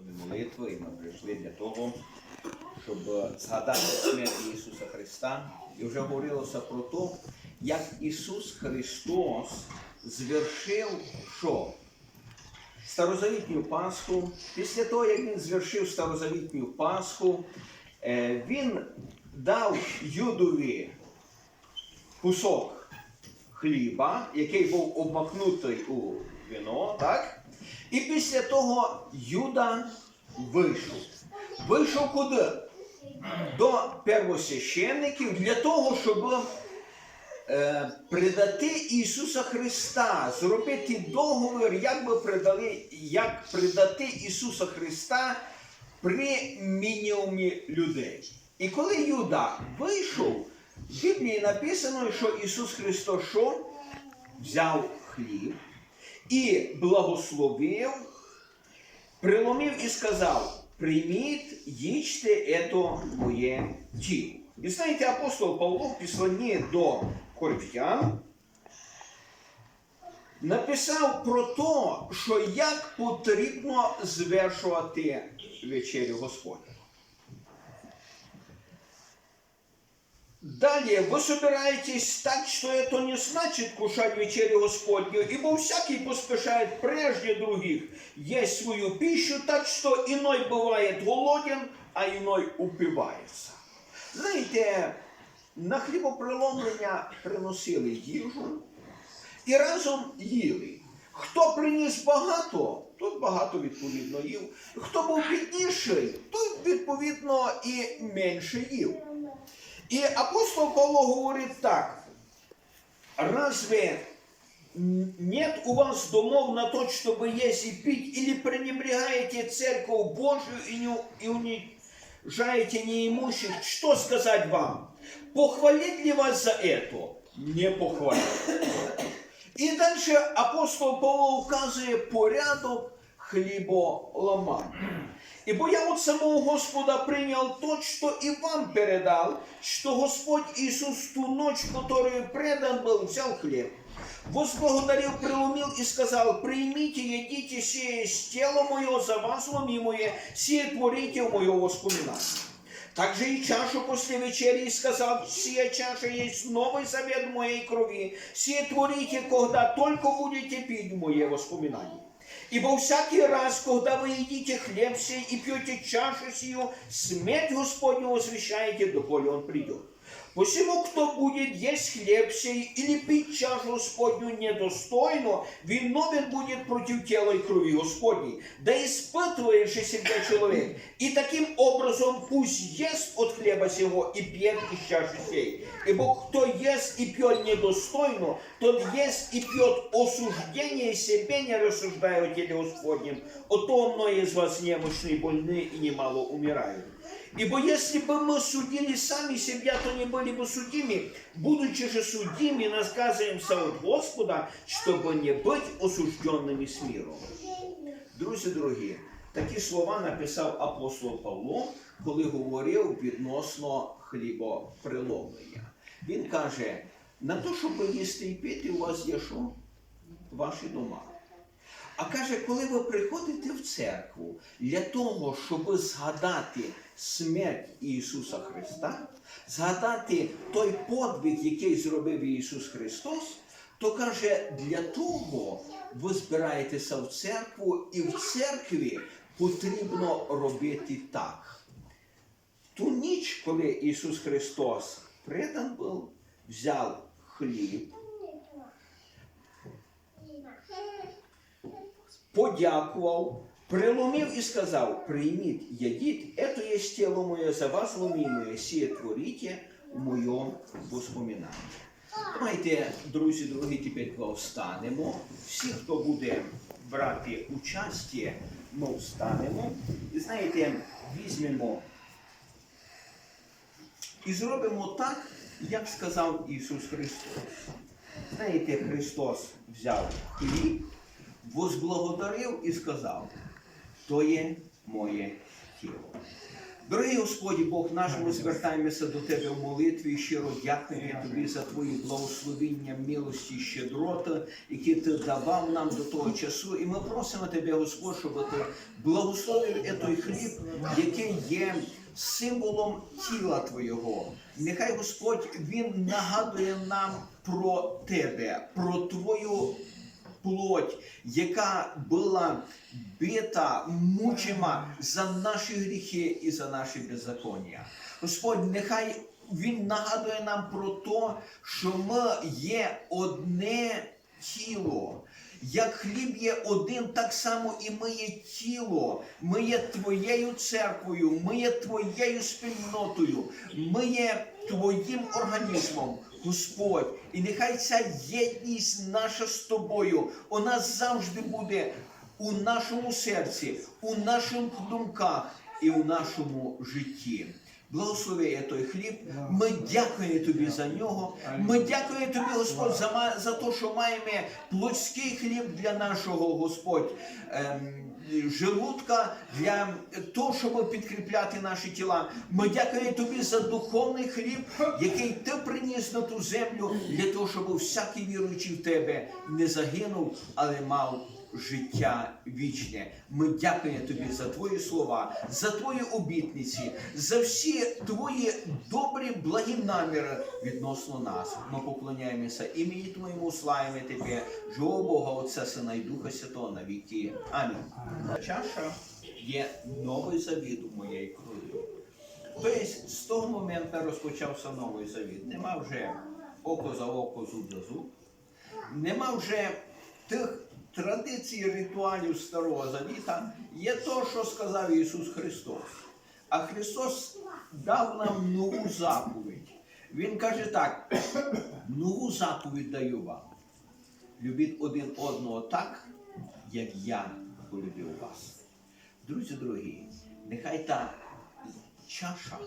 До молитви, і ми прийшли для того, щоб згадати смерть Ісуса Христа. І вже говорилося про те, як Ісус Христос звершив що? Старозавітню Пасху. Після того, як Він звершив старозавітню Пасху, е, Він дав Юдові кусок хліба, який був обмакнутий у вино, так? І після того Юда вийшов. Вийшов куди? До первосвященників для того, щоб е, придати Ісуса Христа, зробити договір, як би придали, як придати Ісуса Христа при мінімумі людей. І коли Юда вийшов, в Біблії написано, що Ісус Христос що? взяв хліб і благословив, приломив і сказав: прийміть, їжте ето моє тіло. І знаєте, апостол Павло в післанні до Коринфян написав про те, що як потрібно звершувати вечерю Господню. Далее, вы собираетесь так, что это не значит кушать вечерю Господню, ибо всякий поспешает прежде других есть свою пищу, так что иной бывает голоден, а иной упивается. Знаєте, на хлібоприломлення приносили їжу і разом їли. Хто приніс багато, той багато відповідно їв. Хто був бідніший, той відповідно і менше їв. І апостол Павло говорить так. Разве м, нет у вас домов на то, чтобы есть и пить, или пренебрегаете церковь Божию и, не, и унижаете неимущих? Что сказать вам? Похвалить ли вас за это? Не похвалить. І далі апостол Павло вказує порядок хліболамання. Ибо я от самого Господа принял то, что и вам передал, что Господь Иисус ту ночь, которую предан был, взял хлеб, возблагодарил, преломил и сказал, примите, едите, сие есть тело мое, за вас ломимое, сие творите в мое воспоминание. Также и чашу после вечери сказал, сия чаша есть новый завет моей крови, сие творите, когда только будете пить мое воспоминание. Ибо всякий раз, когда вы едите хлеб сей и пьете чашу сию, смерть Господню возвещаете, доколе Он придет. Посему, кто будет есть хлеб сей или пить чашу Господню недостойно, виновен будет против тела и крови Господней. Да испытывает же себя человек. И таким образом пусть ест от хлеба сего и пьет из чаши сей. Ибо кто ест и пьет недостойно, тот ест и пьет осуждение себе, не рассуждая о теле Господнем. О том многие из вас немощны, больны и немало умирают. Ибо если бы мы судили сами себя, то не были бы судимы. Будучи же судимы, наказываемся от Господа, чтобы не быть осужденными с миром. Друзі дорогі, такі слова написав апостол Павло, коли говорив відносно хлібоприломлення. Він каже: на те, щоб їсти і пити, у вас є що? Ваші дома. А каже, коли ви приходите в церкву для того, щоб згадати смерть Ісуса Христа, згадати той подвиг, який зробив Ісус Христос, то каже, для того ви збираєтеся в церкву, і в церкві потрібно робити так. Ту ніч, коли Ісус Христос предан був, взяв хліб, подякував, приломив і сказав: прийміть, ядіть, это есть тело моє за вас ломимое, сие творите в моєму воспоминанні. Давайте, друзі, дорогі, тепер встанемо. Всі, хто буде брати участь, ми встанемо. І знаєте, візьмемо і зробимо так, як сказав Ісус Христос. Знаєте, Христос взяв хліб, возблагодарив і сказав, то є моє тіло. Дорогий Господі Бог наш, ми звертаємося до Тебе в молитві і щиро дякуємо Тобі за Твої благословіння, милості, щедроти, які Ти давав нам до того часу. І ми просимо Тебе, Господь, щоб Ти благословив той хліб, який є символом тіла Твого. Нехай Господь Він нагадує нам про Тебе, про Твою плоть, яка була бита, мучима за наші гріхи і за наші беззаконня. Господь, нехай Він нагадує нам про те, що ми є одне тіло. Як хліб є один, так само і ми є тіло. Ми є твоєю церквою, ми є твоєю спільнотою, ми є твоїм організмом, Господь. І нехай ця єдність наша з тобою, вона завжди буде у нашому серці, у наших думках і у нашому житті. Благослови я той хліб. Ми дякуємо тобі за нього. Ми дякуємо тобі, Господь, за, за те, що маємо плотський хліб для нашого Господь. ем, Желудка для того, щоб підкріпляти наші тіла. Ми дякуємо тобі за духовний хліб, який ти приніс на ту землю, для того, щоб всякий віруючий в тебе не загинув, але мав життя вічне. Ми дякуємо тобі за твої слова, за твої обітниці, за всі твої добрі, благі наміри відносно нас. Ми поклоняємося імені Твоєму, славимо тебе, живого Бога, Отця, Сина і Духа Святого на віки. Амінь. Чаша є новий завіт у моєї крові. Тобто з того моменту розпочався новий завіт. Нема вже око за око, зуб за зуб. Нема вже тих традицій, ритуалів Старого Завіта. Є то, що сказав Ісус Христос. А Христос дав нам нову заповідь. Він каже так: нову заповідь даю вам. Любіть один одного так, як я полюбив вас. Друзі дорогі, нехай та чаша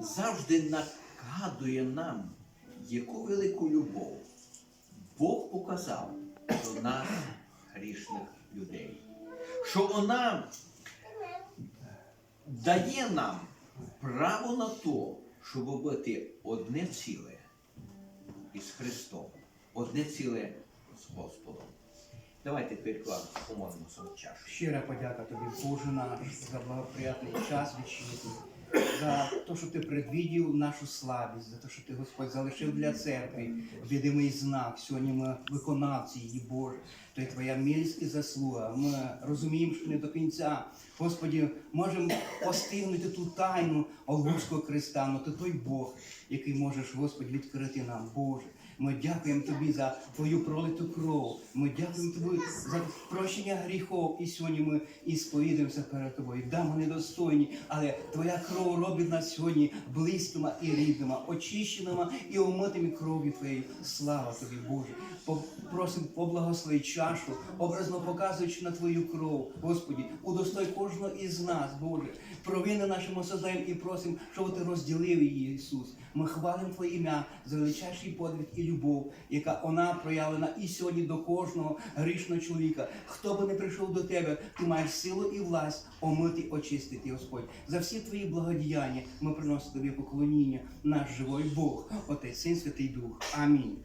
завжди нагадує нам, яку велику любов Бог показав до нас, грішних людей. Що вона дає нам право на то, щоб бути одне ціле із Христом, одне ціле з Господом. Давайте переклад помолимося чашу. Щира подяка тобі, Боже наш, за благоприятний час вічний, за те, що ти предвідів нашу слабість, за те, що ти, Господь, залишив для церкви відомий знак. Сьогодні ми виконавці її, Боже. То є твоя милість і заслуга. Ми розуміємо, що не до кінця. Господі, можемо постигнути ту тайну Олгурського Христа, але ти той Бог, який можеш, Господь, відкрити нам, Боже. Ми дякуємо тобі за твою пролиту кров. Ми дякуємо тобі за прощення гріхов. І сьогодні ми і сповідаємося перед тобою. Да, ми недостойні, але твоя кров робить нас сьогодні близькими і рідними, очищеними і умитими кров'ю твоєю. Слава тобі, Боже. Просимо поблагослови чашу, образно показуючи на твою кров, Господі, удостой кожного із нас, Боже. Провини нашому сознаємо і просимо, щоб ти розділив її, Ісус. Ми хвалимо Твоє ім'я за величайший подвиг і любов, яка вона проявлена і сьогодні до кожного грішного чоловіка. Хто би не прийшов до тебе, ти маєш силу і власть омити, очистити, Господь. За всі твої благодіяння ми приносимо тобі поклоніння, наш живий Бог, Отець, Син, Святий Дух. Амінь.